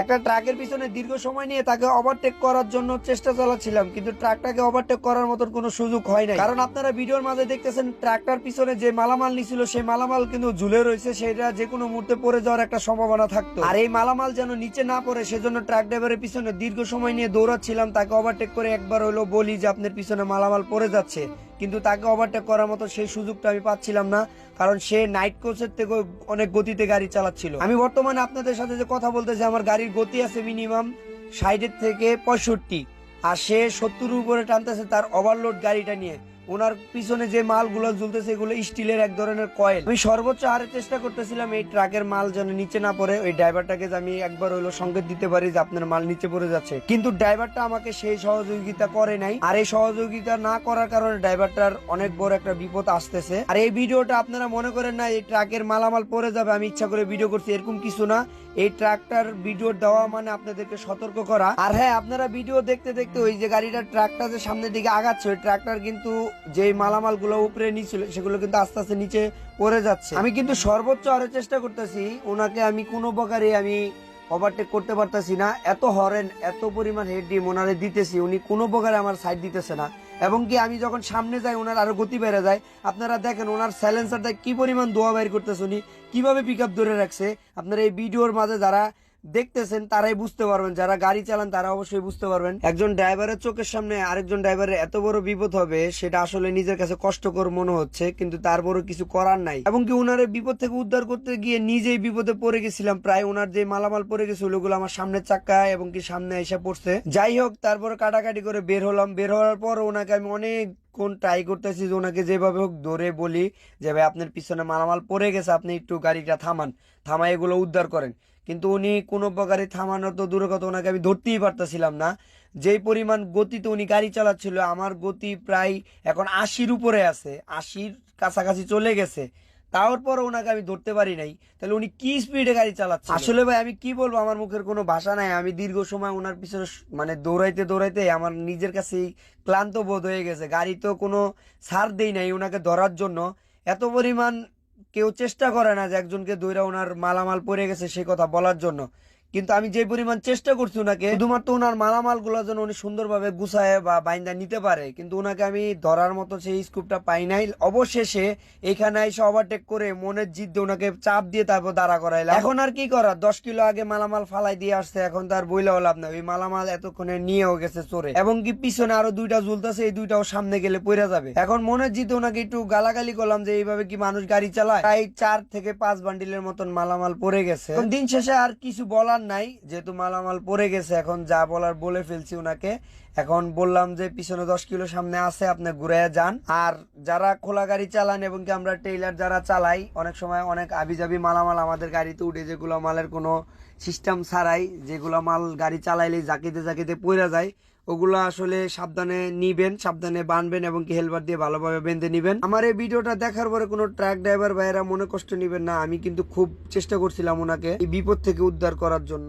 একটা ট্রাকের পিছনে দীর্ঘ সময় নিয়ে তাকে ওভারটেক করার জন্য চেষ্টা চালাচ্ছিলাম, কিন্তু ট্রাকটাকে ওভারটেক করার মতন কোনো সুযোগ হয় নাই। কারণ আপনারা ভিডিওর মাঝে দেখতেছেন, ট্রাকটার পিছনে যে মালামাল নিছিল, সেই মালামাল কিন্তু ঝুলে রয়েছে, সেটা যে কোনো মুহূর্তে পড়ে যাওয়ার একটা সম্ভাবনা থাকতো। আর এই মালামাল যেন নিচে না পড়ে, সেজন্য ট্রাক ড্রাইভারের পিছনে দীর্ঘ সময় নিয়ে দৌড়াচ্ছিলাম, তাকে ওভারটেক করে একবার হলো বলি যে আপনার পিছনে মালামাল পড়ে যাচ্ছে। কিন্তু তাকে ওভারটেক করার মতো সেই সুযোগটা আমি পাচ্ছিলাম না, কারণ সে নাইট কোচের থেকে অনেক গতিতে গাড়ি চালাচ্ছিল। আমি বর্তমানে আপনাদের সাথে যে কথা বলতেছি, আমার গাড়ির গতি আছে মিনিমাম ষাটের থেকে পঁয়ষট্টি, আর সে সত্তর উপরে টানতেছে তার ওভারলোড গাড়িটা নিয়ে। ওনার পিছনে যে মালগুলো ঝুলতেছে এগুলো স্টিলের এক ধরনের কয়েল। আমি সর্বোচ্চ হারে চেষ্টা করতেছিলাম এই ট্রাকের মাল যেন নিচে না পড়ে। ওই ড্রাইভারটাকে আমি একবার হইল সংকেত দিতে পারি যে আপনার মাল নিচে পড়ে যাচ্ছে। কিন্তু ড্রাইভারটা আমাকে সেই সহযোগিতা করে নাই। আর এই সহযোগিতা না করার কারণে ড্রাইভারটার অনেক বড় একটা বিপদ আসতেছে। আর এই ভিডিওটা আপনারা মনে করেন না, এই ট্রাকের মালামাল পড়ে যাবে, আমি ইচ্ছা করে ভিডিও করছি, এরকম কিছু না। এই ট্রাকটার ভিডিও দেওয়া মানে আপনাদেরকে সতর্ক করা। আর হ্যাঁ আপনারা ভিডিও দেখতে দেখতে ওই যে গাড়িটার ট্রাকটা যে সামনের দিকে আগাচ্ছে, ওই ট্রাকটার কিন্তু যে মালামালগুলো উপরে নিছিল, সেগুলো কিন্তু আস্তে আস্তে নিচে পড়ে যাচ্ছে। আমি কিন্তু সর্বোচ্চ আরও চেষ্টা করতেছি, ওনাকে আমি কোনো প্রকারে আমি ওভারটেক করতে পারতেছি না। এত হরেন, এত পরিমাণ হেড ওনারে দিতেছি, উনি কোনো প্রকারে আমার সাইড দিতেছে না। এবং কি আমি যখন সামনে যাই, ওনার আরও গতি বেড়ে যায়। আপনারা দেখেন ওনার সাইলেন্সারটা কি পরিমাণ দোয়া বাইর করতেছে উনি, কীভাবে পিক আপ ধরে রাখছে। আপনারা এই ভিডিওর মাঝে যারা দেখতেছেন, তারাই বুঝতে পারবেন। যারা গাড়ি চালান, তারা অবশ্যই বুঝতে পারবেন। একজন ড্রাইভারের চোখের সামনে আরেকজন ড্রাইভারের এত বড় বিপদ হবে, সেটা আসলে নিজের কাছে কষ্টকর মনে হচ্ছে, কিন্তু তার বড় কিছু করার নাই। এবং কি ওনার বিপদ থেকে উদ্ধার করতে গিয়ে নিজেই বিপদে পড়ে গেছিলাম। প্রায় ওনার যে মালামাল পড়ে গেছিল, ওগুলো আমার সামনে চাক্কা এবং কি সামনে এসে পড়ছে। যাই হোক, তারপরে কাটাকাটি করে বের হলাম। বের হওয়ার পর ওনাকে আমি অনেক কোন ট্রাই করতেছি যে ওনাকে যেভাবে হোক ধরে বলি যে, ভাই, আপনার পিছনে মালামাল পড়ে গেছে, আপনি একটু গাড়িটা থামান। থামাই এগুলো উদ্ধার করেন। কিন্তু উনি কোনো প্রকারে থামানোর তো দূরের কথা ওনাকে আমি ধরতেই পারতেছিলাম না। যেই পরিমাণ গতিতে উনি গাড়ি চালাচ্ছিল, আমার গতি প্রায় এখন আশির উপরে আছে, আশির কাছাকাছি চলে গেছে। তারপর ওনাকে আমি ধরতে পারি নাই। তাহলে উনি কি স্পিডে গাড়ি চালাচ্ছে? আসলে ভাই, আমি কি বলব? আমার মুখের কোনো ভাষা নাই। আমি দীর্ঘ সময় ওনার পিছনে মানে দৌড়াইতে দৌড়াইতে আমার নিজের কাছেই ক্লান্ত বোধ হয়ে গেছে। গাড়ি তো কোনো সার দেই নাই ওনাকে ধরার জন্য। এত পরিমাণ কেউ চেষ্টা করে না যে একজনকে দৈরা ওনার মালামাল পরে গেছে সে কথা বলার জন্য। কিন্তু আমি যে পরিমাণ চেষ্টা করছি ওনাকে, শুধুমাত্র ওনার মালামালগুলো যেন উনি সুন্দরভাবে গুছায় বা বাইন্দা নিতে পারে, কিন্তু ওনাকে আমি ধরার মতো সেই স্কুপটা পাই নাই। অবশেষে এখানে এসে ওভারটেক করে মনের জিদ্দে ওনাকে চাপ দিয়ে তারপর দাঁড়া করাইলাম। এখন আর কি করা দশ কিলো আগে মালামাল ফালাই দিয়ে আসছে, এখন তার বইলেও লাভ না ওই মালামাল এতক্ষণে নিয়েও গেছে চোরে। এবং কি পিছনে আরও দুইটা ঝুলতেছে, এই দুইটাও সামনে গেলে পড়ে যাবে। এখন মনের জিদ্দে ওনাকে একটু গালাগালি করলাম যে এইভাবে কি মানুষ গাড়ি চালায়? প্রায় চার থেকে পাঁচ বান্ডিলের মতন মালামাল পড়ে গেছে। দিন শেষে আর কিছু বলার নাই যেহেতু মালামাল পড়ে গেছে, এখন যা বলার বলে ফেলছি ওনাকে এখন বললাম যে পিছনে দশ কিলো সামনে আছে, আপনি ঘুরে যান। আর যারা খোলা গাড়ি চালান এবং কি আমরা টেইলার যারা চালাই, অনেক সময় অনেক আবিজাবি মালামাল আমাদের গাড়িতে উঠে, যেগুলো মালের কোনো সিস্টেম ছাড়াই, যেগুলো মাল গাড়ি চালাইলে জাকিতে জাকিতে পড়ে যায় ওগুলো আসলে সাবধানে নিবেন, সাবধানে বানবেন এবং কি হেলবার দিয়ে ভালোভাবে বেঁধে নিবেন। আমার এই ভিডিওটা দেখার পরে কোনো ট্রাক ড্রাইভার ভাইয়েরা মনে কষ্ট নিবেন না, আমি কিন্তু খুব চেষ্টা করছিলাম ওনাকে এই বিপদ থেকে উদ্ধার করার জন্য।